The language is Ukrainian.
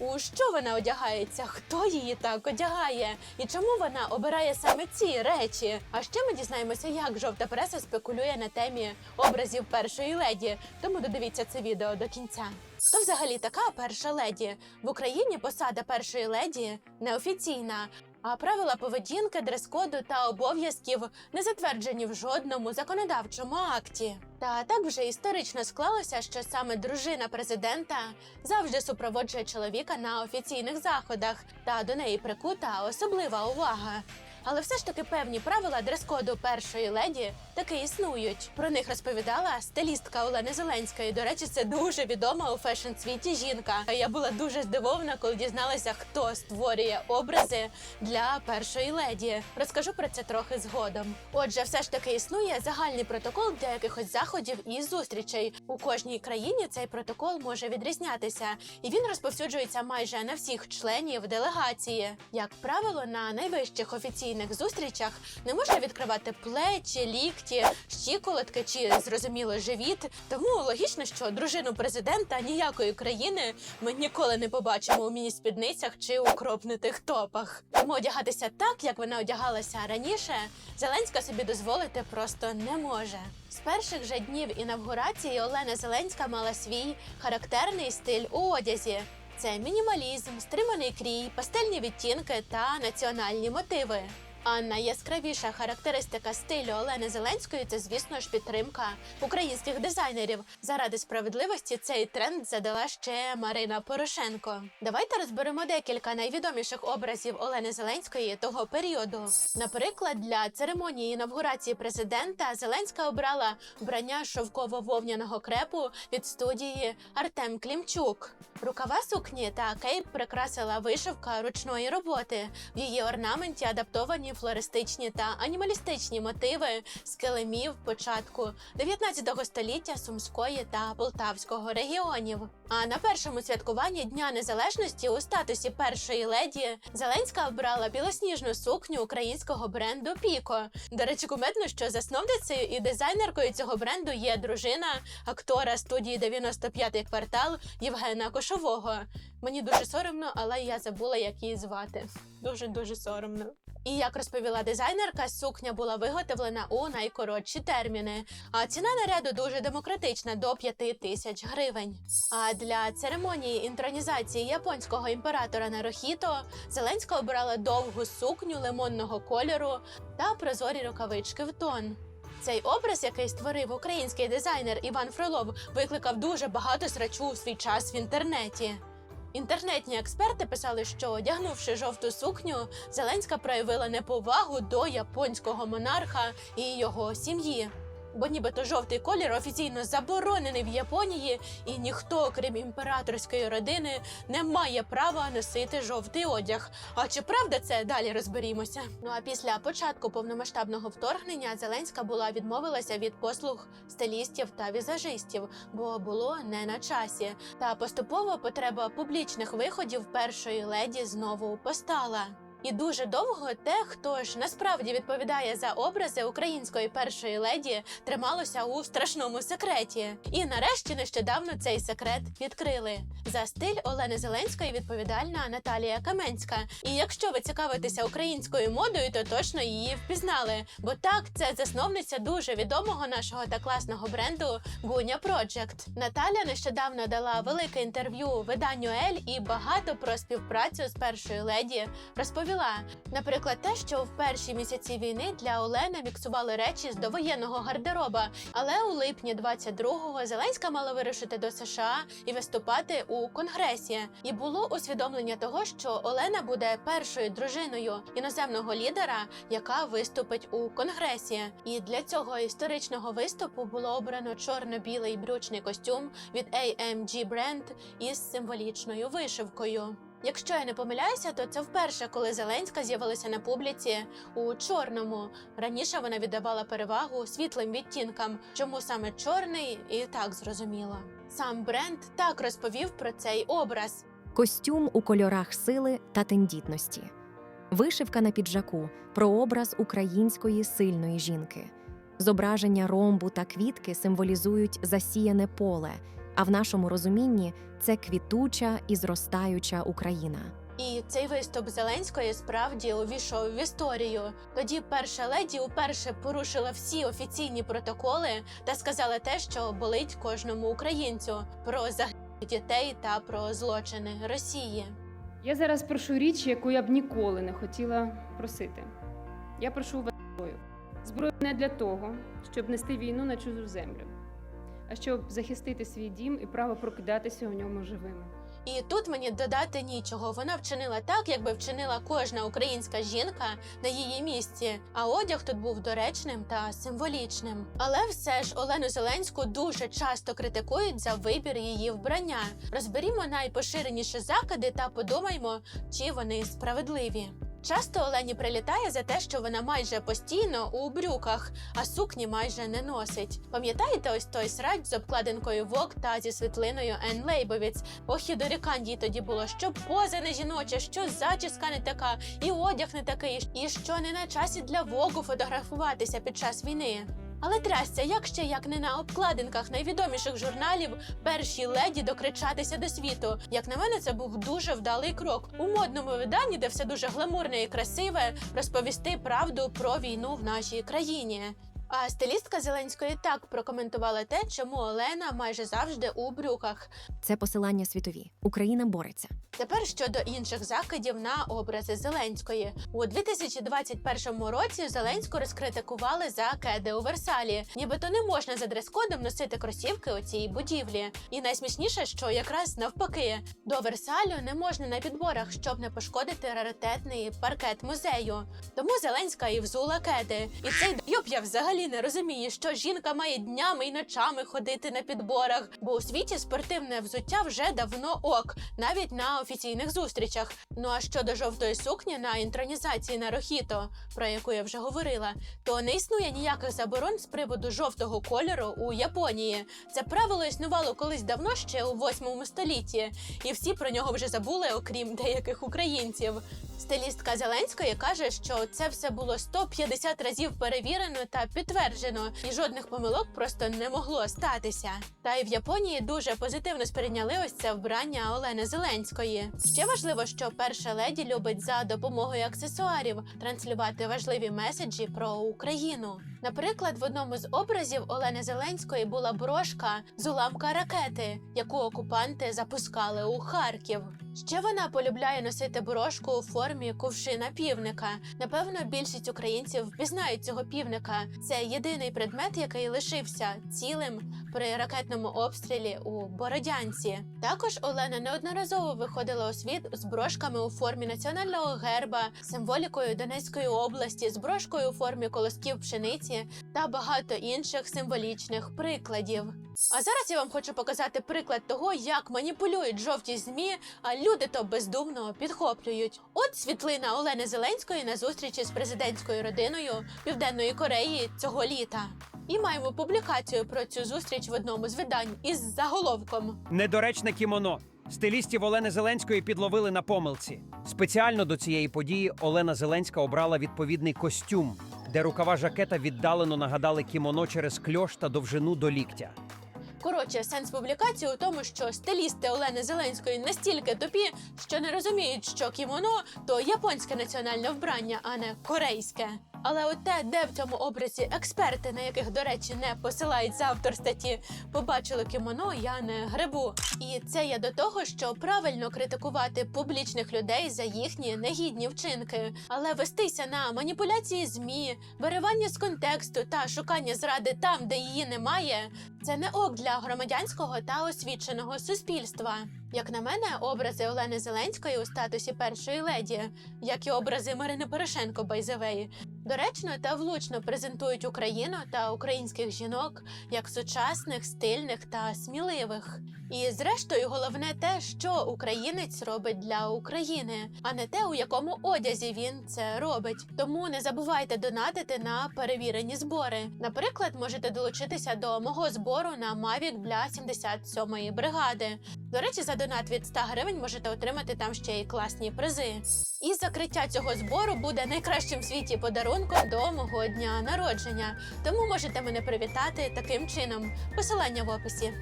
у що вона одягається, хто її так одягає, і чому вона обирає саме ці речі. А ще ми дізнаємося, як жовта преса спекулює на темі образів першої леді. Тому додивіться це відео до кінця. Хто взагалі така перша леді? В Україні посада першої леді неофіційна. А правила поведінки, дрес-коду та обов'язків не затверджені в жодному законодавчому акті. Та так вже історично склалося, що саме дружина президента завжди супроводжує чоловіка на офіційних заходах, та до неї прикута особлива увага. Але все ж таки певні правила дрес-коду першої леді таки існують. Про них розповідала стилістка Олени Зеленської. До речі, це дуже відома у фешн-світі жінка. А Я була дуже здивована, коли дізналася, хто створює образи для першої леді. Розкажу про це трохи згодом. Отже, все ж таки існує загальний протокол для якихось заходів і зустрічей. У кожній країні цей протокол може відрізнятися, і він розповсюджується майже на всіх членів делегації. Як правило, на найвищих офіційних зустрічах не можна відкривати плечі, лікті, щиколотки чи зрозуміло живіт. Тому логічно, що дружину президента ніякої країни ми ніколи не побачимо у міні-спідницях чи у кропнутих топах. Тому одягатися так, як вона одягалася раніше, Зеленська собі дозволити просто не може. З перших же днів інавгурації Олена Зеленська мала свій характерний стиль у одязі. Це мінімалізм, стриманий крій, пастельні відтінки та національні мотиви. А найяскравіша характеристика стилю Олени Зеленської це, звісно ж, підтримка українських дизайнерів. Заради справедливості цей тренд задала ще Марина Порошенко. Давайте розберемо декілька найвідоміших образів Олени Зеленської того періоду. Наприклад, для церемонії інавгурації президента Зеленська обрала вбрання шовково-вовняного крепу від студії Артем Клімчук. Рукава сукні та кейп прикрасила вишивка ручної роботи. В її орнаменті адаптовані флористичні та анімалістичні мотиви з килимів початку 19 століття Сумської та Полтавського регіонів. А на першому святкуванні Дня Незалежності у статусі першої леді Зеленська обрала білосніжну сукню українського бренду Піко. До речі, куметно, що засновницею і дизайнеркою цього бренду є дружина актора студії 95-й квартал Євгена Кошового. Мені дуже соромно, але я забула, як її звати. Дуже дуже соромно. І як розповіла дизайнерка, сукня була виготовлена у найкоротші терміни. А ціна наряду дуже демократична до 5 тисяч гривень. А для церемонії інтронізації японського імператора Нарохіто Зеленська обрала довгу сукню лимонного кольору та прозорі рукавички в тон. Цей образ, який створив український дизайнер Іван Фролов, викликав дуже багато срачу у свій час в інтернеті. Інтернетні експерти писали, що одягнувши жовту сукню, Зеленська проявила неповагу до японського монарха і його сім'ї. Бо нібито жовтий колір офіційно заборонений в Японії, і ніхто, крім імператорської родини, не має права носити жовтий одяг. А чи правда це далі розберімося? Ну а після початку повномасштабного вторгнення Зеленська була відмовилася від послуг стилістів та візажистів, бо було не на часі. Та поступово потреба публічних виходів першої леді знову постала. І дуже довго те, хто ж насправді відповідає за образи української першої леді, трималося у страшному секреті. І нарешті нещодавно цей секрет відкрили. За стиль Олени Зеленської відповідальна Наталія Каменська. І якщо ви цікавитеся українською модою, то точно її впізнали. Бо так, це засновниця дуже відомого нашого та класного бренду Гуня Project. Наталя нещодавно дала велике інтерв'ю виданню Ель і багато про співпрацю з першою леді розповіла. Наприклад, те, що в перші місяці війни для Олени міксували речі з довоєнного гардероба. Але у липні 22-го Зеленська мала вирушити до США і виступати у конгресі. І було усвідомлення того, що Олена буде першою дружиною іноземного лідера, яка виступить у конгресі. І для цього історичного виступу було обрано чорно-білий брючний костюм від AMG Brand із символічною вишивкою. Якщо я не помиляюся, то це вперше, коли Зеленська з'явилася на публіці у чорному. Раніше вона віддавала перевагу світлим відтінкам. Чому саме чорний, і так зрозуміло. Сам бренд так розповів про цей образ. Костюм у кольорах сили та тендітності. Вишивка на піджаку про образ української сильної жінки. Зображення ромбу та квітки символізують засіяне поле, а в нашому розумінні це квітуча і зростаюча Україна. І цей виступ Зеленської справді увійшов в історію. Тоді перша леді уперше порушила всі офіційні протоколи та сказала те, що болить кожному українцю про загибель дітей та про злочини Росії. Я зараз прошу річ, яку я б ніколи не хотіла просити. Я прошу вас зброю. Зброю не для того, щоб нести війну на чужу землю, а щоб захистити свій дім і право прокидатися у ньому живими. І тут мені додати нічого. Вона вчинила так, якби вчинила кожна українська жінка на її місці. А одяг тут був доречним та символічним. Але все ж Олену Зеленську дуже часто критикують за вибір її вбрання. Розберімо найпоширеніші закиди та подумаймо, чи вони справедливі. Часто Олені прилітає за те, що вона майже постійно у брюках, а сукні майже не носить. Пам'ятаєте ось той срач з обкладинкою Вок та зі світлиною Ен Лейбовіць? Ох і дорікань їй тоді було, що поза не жіноча, що зачіска не така, і одяг не такий, і що не на часі для Вогу фотографуватися під час війни. Але трясся, як ще як не на обкладинках найвідоміших журналів першій леді докричатися до світу. Як на мене, це був дуже вдалий крок у модному виданні, де все дуже гламурне і красиве, розповісти правду про війну в нашій країні. А стилістка Зеленської так прокоментувала те, чому Олена майже завжди у брюках. Це посилання світові. Україна бореться. Тепер щодо інших закидів на образи Зеленської у 2021 році Зеленську розкритикували за кеди у Версалі. Нібито не можна за дрес-кодом носити кросівки у цій будівлі. І найсмішніше, що якраз навпаки, до Версалю не можна на підборах, щоб не пошкодити раритетний паркет музею. Тому Зеленська і взула кеди. І цей дойоб я взагалі не розумію, що жінка має днями і ночами ходити на підборах, бо у світі спортивне взуття вже давно ок, навіть на офіційних зустрічах. Ну а щодо жовтої сукні на інтронізації на Рохіто, про яку я вже говорила, то не існує ніяких заборон з приводу жовтого кольору у Японії. Це правило існувало колись давно ще у 8 столітті, і всі про нього вже забули, окрім деяких українців. Стилістка Зеленської каже, що це все було 150 разів перевірено та підтверджено, і жодних помилок просто не могло статися. Та й в Японії дуже позитивно сприйняли ось це вбрання Олени Зеленської. Ще важливо, що перша леді любить за допомогою аксесуарів транслювати важливі меседжі про Україну. Наприклад, в одному з образів Олени Зеленської була брошка з уламка ракети, яку окупанти запускали у Харків. Ще вона полюбляє носити брошку у формі кувшина півника. Напевно, більшість українців впізнають цього півника. Це єдиний предмет, який лишився цілим при ракетному обстрілі у Бородянці. Також Олена неодноразово виходила у світ з брошками у формі національного герба, символікою Донецької області, з брошкою у формі колосків пшениці та багато інших символічних прикладів. А зараз я вам хочу показати приклад того, як маніпулюють жовті змі, а люди то бездумно підхоплюють. От світлина Олени Зеленської на зустрічі з президентською родиною Південної Кореї цього літа. І маємо публікацію про цю зустріч в одному з видань із заголовком. Недоречне кімоно. Стилістів Олени Зеленської підловили на помилці. Спеціально до цієї події Олена Зеленська обрала відповідний костюм, де рукава жакета віддалено нагадали кімоно через кльош та довжину до ліктя. Коротше, сенс публікації у тому, що стилісти Олени Зеленської настільки тупі, що не розуміють, що кімоно то японське національне вбрання, а не корейське. Але от те, де в цьому образі експерти, на яких, до речі, не посилають за автор статті, побачили кімоно, я не грибу. І це я до того, що правильно критикувати публічних людей за їхні негідні вчинки, але вестися на маніпуляції змі, виривання з контексту та шукання зради там, де її немає, це не ок для громадянського та освіченого суспільства. Як на мене, образи Олени Зеленської у статусі першої леді, як і образи Марини Порошенко Байзевеї, доречно та влучно презентують Україну та українських жінок як сучасних, стильних та сміливих. І зрештою, головне те, що українець робить для України, а не те, у якому одязі він це робить. Тому не забувайте донатити на перевірені збори. Наприклад, можете долучитися до мого збору на Mavic для 77-ї бригади. До речі, за донат від 100 гривень можете отримати там ще й класні призи. І закриття цього збору буде найкращим в світі подарунком до мого дня народження. Тому можете мене привітати таким чином. Посилання в описі.